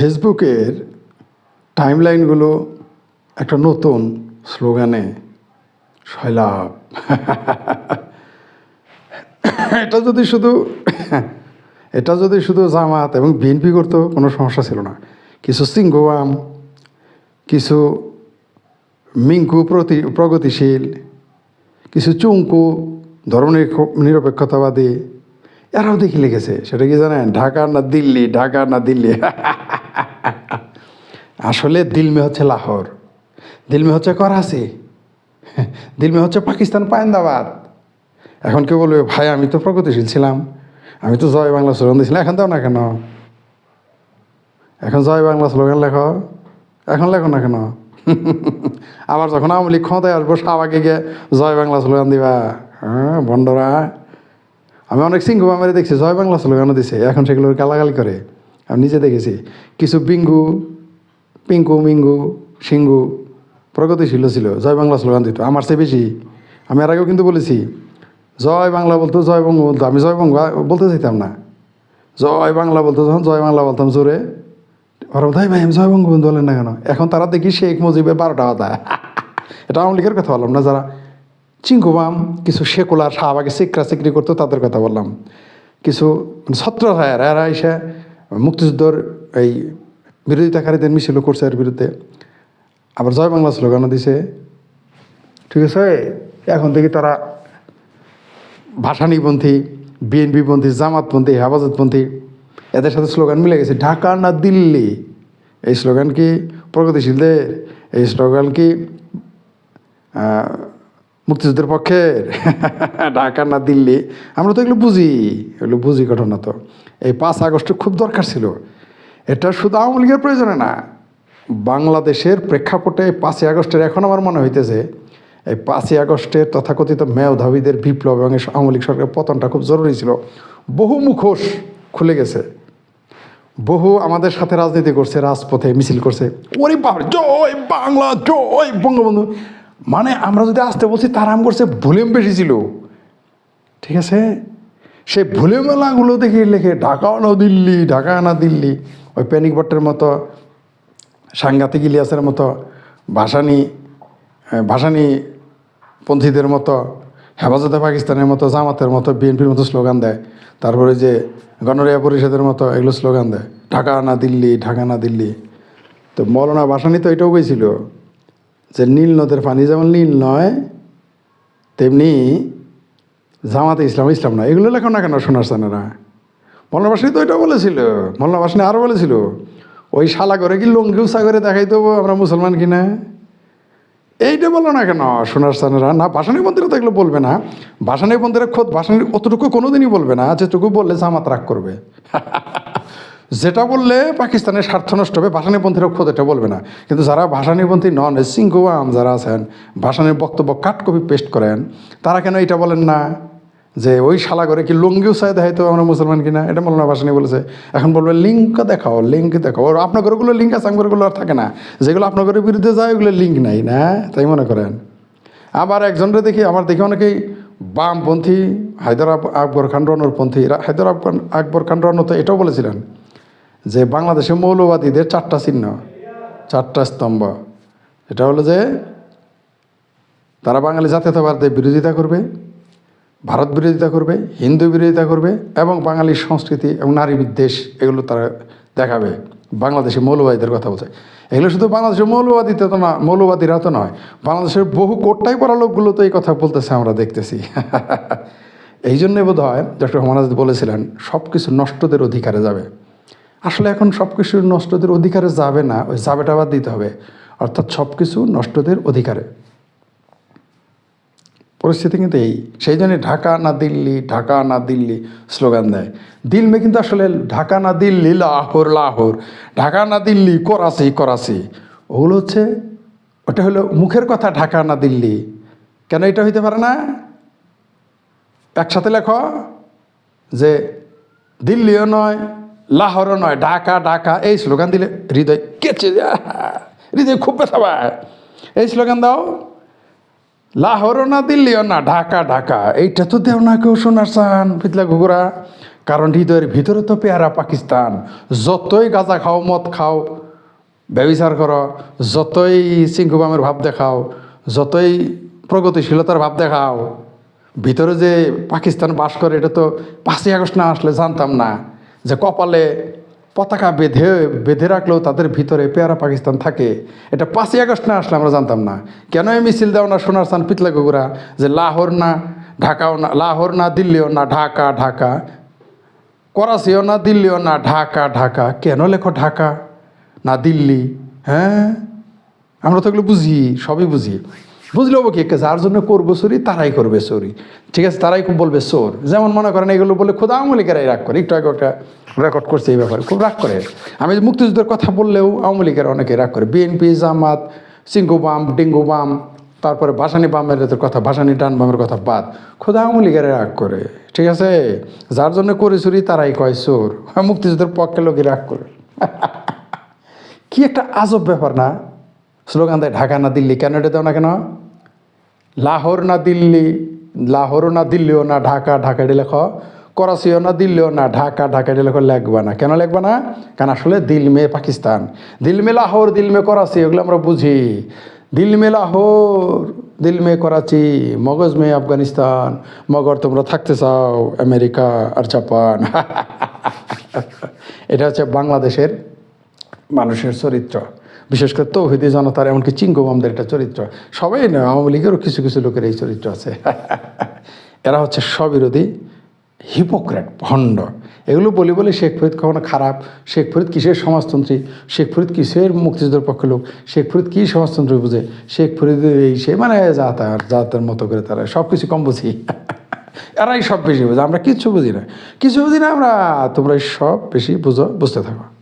ফেসবুকের টাইমলাইনগুলো একটা নতুন স্লোগানে সয়লাভ এটা যদি শুধু, এটা যদি শুধু জামাত এবং বিএনপি করতো কোনো সমস্যা ছিল না। কিছু সিংহবাম কিছু মিঙ্কু প্রতি, প্রগতিশীল, কিছু চুঙ্কু, ধর্মনিরপ- নিরপেক্ষতাবাদী, এরাও দেখি লিখেছে সেটা কি জানেন? ঢাকা না দিল্লি? ঢাকা না দিল্লি? আসলে দিলমে হচ্ছে লাহোর। দিলমে হচ্ছে করাচি। দিলমে হচ্ছে পাকিস্তান পায়েন্দাবাদ। এখন কেউ বলবে, ভাই, আমি তো প্রগতিশীল ছিলাম। আমি তো জয় বাংলা স্লোগান দিয়েছিলাম। এখন দাও না কেন? এখন জয় বাংলা স্লোগান লেখো। এখন লেখো না কেন? আবার যখন আওয়ামী লীগ ক্ষমতায় আসব, শাহবাগে গিয়ে জয় বাংলা স্লোগান দিবা। হ্যাঁ বন্ডরা আমি অনেক সিংহ মেরে দেখছি, জয় বাংলা স্লোগানও দিছে। এখন সেগুলো গালাগালি করে। আমি নিজে দেখেছি। কিছু বিঙ্গু পিঙ্কু, মিঙ্গু, সিঙ্গু, প্রগতিশীল ছিল। জয় বাংলা স্লোগান দিত। আমার চেয়ে বেশি। আমি এর আগেও কিন্তু বলেছি, জয় বাংলা বলতো জয় বঙ্গ বলতো। আমি জয় বঙ্গ বলতে চাইতাম না। জয় বাংলা বলতো যখন, জয় বাংলা বলতাম জোরে। ওরা ভাই ভাই, আমি জয় বঙ্গবন্ধু বলেন না কেন? এখন তারা দেখি শেখ মুজিবের বারোটা কথা। এটা আওয়ামী লীগের কথা বললাম না, যারা চিঙ্কুবাম কিছু সেকুলার শাহবাগে সিকরা সিকরি করতো, তাদের কথা বললাম। কিছু ছত্র রায়ের এরা এসে মুক্তিযুদ্ধর এই বিরোধিতাকারীদের মিছিল করছে এর বিরুদ্ধে। আবার জয় বাংলা স্লোগানও দিছে। ঠিক আছে? এখন থেকে তারা ভাষানিপন্থী বিএনপিপন্থী জামাতপন্থী হেফাজতপন্থী এদের সাথে স্লোগান মিলে গেছে, ঢাকা না দিল্লি? এই স্লোগান কি প্রগতিশীলদের? এই স্লোগান কি মুক্তিযুদ্ধের পক্ষের? ঢাকা না দিল্লি? আমরা তো এগুলো বুঝি এগুলো বুঝি ঘটনা তো। এই পাঁচ আগস্টে খুব দরকার ছিল। এটা শুধু আওয়ামী লীগের প্রয়োজনে না, বাংলাদেশের প্রেক্ষাপটে পাঁচই আগস্টের এখন আমার মনে হইতেছে, এই পাঁচই আগস্টের তথাকথিত মেয়ধাবীদের বিপ্লব এবং আওয়ামী লীগ সরকারের পতনটা খুব জরুরি ছিল। বহু মুখোশ খুলে গেছে। বহু আমাদের সাথে রাজনীতি করছে, রাজপথে মিছিল করছে। ওরে বাবা জয় বাংলা, জয় বঙ্গবন্ধু। মানে আমরা যদি আসতে বলছি, তারা আম করছে ভলিউম বেশি ছিল। ঠিক আছে? সেই ভলিউমেলাগুলো দেখে লেখে, ঢাকা না দিল্লি, ঢাকা না দিল্লি। ওই প্যানিক ভট্টের মতো, সাংঘাতিক ইলিয়াসের মতো, ভাসানি ভাসানি পন্থীদের মতো, হেফাজতে পাকিস্তানের মতো, জামাতের মতো, বিএনপির মতো স্লোগান দেয়। তারপরে যে গণরিয়া পরিষদের মতো এগুলো স্লোগান দেয়। ঢাকা না দিল্লি, ঢাকা না দিল্লি। তো মৌলানা ভাসানি তো এটাও কইছিল যে নীল নদের পানি যেমন নীল নয়, তেমনি জামাতে ইসলাম ইসলাম না এগুলো লেখো না কেন শোনার সানেরা মৌলানা ভাসানি তো এটাও বলেছিল। মৌলানা ভাসানি আরও বলেছিল, ওই শালা করে কি উষা করে দেখাই দেবো আমরা মুসলমান কিনা? এইটা বলো না কেন, সোনার স্থানেরা না, ভাসানী মন্দিরে তো এগুলো বলবে না। ভাসানী মন্দিরে খোদ ভাসানী অতটুকু কোনোদিনই বলবে না, যেটুকু বললে জামাত রাগ করবে। যেটা বললে পাকিস্তানের স্বার্থ নষ্ট হবে ভাসানীপন্থীরা খোদ এটা বলবে না। কিন্তু যারা ভাসানীপন্থী নন সিংকুয়াম যারা আছেন, ভাসানীর বক্তব্য কাট কপি পেস্ট করেন, তারা কেন এটা বলেন না? যে ওই শালা করে কি লুঙ্গিও চাই দেখাই তো আমরা মুসলমান কিনা? এটা মৌলানা ভাসানি বলেছে। এখন বলবে লিঙ্ক দেখাও লিঙ্ক দেখাও। আর আপনার ঘরগুলো লিঙ্ক আছে আমার ঘরগুলো আর থাকে না। যেগুলো আপনার ঘরের বিরুদ্ধে যায়, ওগুলো লিঙ্ক নাই, না? তাই মনে করেন? আবার একজনরে দেখি, আমার দেখি অনেকেই বামপন্থী, হায়দর আব- আকবর খান রনরপন্থী এরা হায়দর আকবর আকবর খান রন তো এটাও বলেছিলেন যে বাংলাদেশে মৌলবাদীদের চারটা চিহ্ন, চারটা স্তম্ভ। এটা হলো যে তারা বাঙালি জাতীয়তাবাদের বিরোধিতা করবে ভারত বিরোধিতা করবে, হিন্দু বিরোধিতা করবে এবং বাঙালির সংস্কৃতি এবং নারী বিদ্বেষ, এগুলো তারা দেখাবে। বাংলাদেশে মৌলবাদীদের কথা বলছে। এগুলো শুধু বাংলাদেশের মৌলবাদীতে তো না, মৌলবাদীরা তো নয়। বাংলাদেশের বহু কোটটাই পড়া লোকগুলো তো এই কথা বলতেছে, আমরা দেখতেছি। এই জন্যে বোধ হয় ডক্টর মহারাজ বলেছিলেন সব কিছু নষ্টদের অধিকারে যাবে। আসলে এখন সব কিছু নষ্টদের অধিকারে যাবে না, ওই যাবেটা বাদ দিতে হবে। অর্থাৎ সব কিছু নষ্টদের অধিকারে। পরিস্থিতি কিন্তু এই। সেই জন্য ঢাকা না দিল্লি, ঢাকা না দিল্লি স্লোগান দেয়। দিল মে কিন্তু আসলে ঢাকা না দিল্লি, লাহোর লাহোর। ঢাকা না দিল্লি, করাচি করাচি। ওগুলো হচ্ছে, ওটা হলো মুখের কথা, ঢাকা না দিল্লি। কেন এটা হইতে পারে না? একসাথে লেখো যে দিল্লিও নয়, লাহোরও নয়, ঢাকা ঢাকা। এই স্লোগান দিলে হৃদয় কেচে যায় হৃদয় খুব ব্যথা এই স্লোগান দাও। লাহোরও না দিল্লিও না, ঢাকা ঢাকা। এইটা তো দেও না কেউ শোনার চান পিতলা ঘুঘুরা। কারণ হৃদয়ের ভিতরে তো পেয়ারা পাকিস্তান। যতই গাঁজা খাও, মদ খাও, ব্যবিচার করো, যতই চিঙ্কুবামের ভাব দেখাও, যতই প্রগতিশীলতার ভাব দেখাও, ভিতরে যে পাকিস্তান বাস করে, এটা তো পাঁচই আগস্ট না আসলে জানতাম না, যে কপালে পতাকা বেঁধে বেঁধে রাখলেও তাদের ভিতরে পেয়ারা পাকিস্তান থাকে। এটা পাঁচই আগস্ট না আসলে আমরা জানতাম না। কেন মিছিল দেও না সোনার স্থান পিতলা কুকুরা যে লাহোর না, ঢাকাও না, লাহোর না, দিল্লিও না, ঢাকা ঢাকা। করাচিও না, দিল্লিও না, ঢাকা ঢাকা। কেন লেখো ঢাকা না দিল্লি? হ্যাঁ? আমরা তো এগুলো বুঝি, সবই বুঝি। বুঝলেও কি? যার জন্য করব চুরি, তারাই করবে চুরি। ঠিক আছে, তারাই খুব বলবে চোর। যেমন মনে করেন এগুলো বলে খোদা আমলিকেরাই রাগ করে। একটু আগে একটা রেকর্ড করছে এই ব্যাপারে। খুব রাগ করে। আমি মুক্তিযুদ্ধের কথা বললেও আওয়ামী লীগের অনেকে রাগ করে। বিএনপি, জামাত সিঙ্গু বাম, ডিঙ্গু বাম, তারপরে ভাসানি বামের কথা, ভাসানি ডান বামের কথা বাদ। খোদা আওয়ামী লীগের রাগ করে। ঠিক আছে? যার জন্য করে চুরি, তারাই কয় চোর। মুক্তিযুদ্ধের পক্ষে লোকে রাগ করে। কি একটা আজব ব্যাপার না? স্লোগান দেয়, ঢাকা না দিল্লি? কেন এটা দেও না কেন? লাহোর না দিল্লি? লাহোরও না দিল্লিও না, ঢাকা ঢাকা এটা লেখ। করাচিও না দিল্লিও না, ঢাকা ঢাকা এটা লেখো, লেখবা না। কেন লেখবা না? কারণ আসলে দিল মে পাকিস্তান। দিল মে লাহোর, দিল মে করাচি, এগুলো আমরা বুঝি। দিল মে লাহোর, দিল মে করাচি, মগজ মে আফগানিস্তান, মগর তোমরা থাকতে চাও, আমেরিকা আর জাপান। এটা হচ্ছে বাংলাদেশের মানুষের চরিত্র। বিশেষ করে তৌহিদি জনতার এমনকি চিঙ্গমামদের একটা চরিত্র। সবাই না, আওয়ামী লীগেরও কিছু কিছু লোকের এই চরিত্র আছে। এরা হচ্ছে স্ববিরোধী হিপোক্রেট, ভণ্ড। এগুলো বলি বলে শেখ ফরিদ কখনো খারাপ, শেখ ফরিদ কিসের সমাজতন্ত্রী, শেখ ফরিদ কিসের মুক্তিযুদ্ধের পক্ষে লোক, শেখ ফরিদ কী সমাজতন্ত্রী বুঝে? শেখ ফরিদ এই, সে মানে যা তার যা তার মতো করে তারা সব কিছু কম বুঝি। এরাই সব বেশি বুঝে, আমরা কিচ্ছু বুঝি না। কিছু বুঝি না, আমরা, তোমরা সব বেশি বুঝো, বুঝতে থাকো।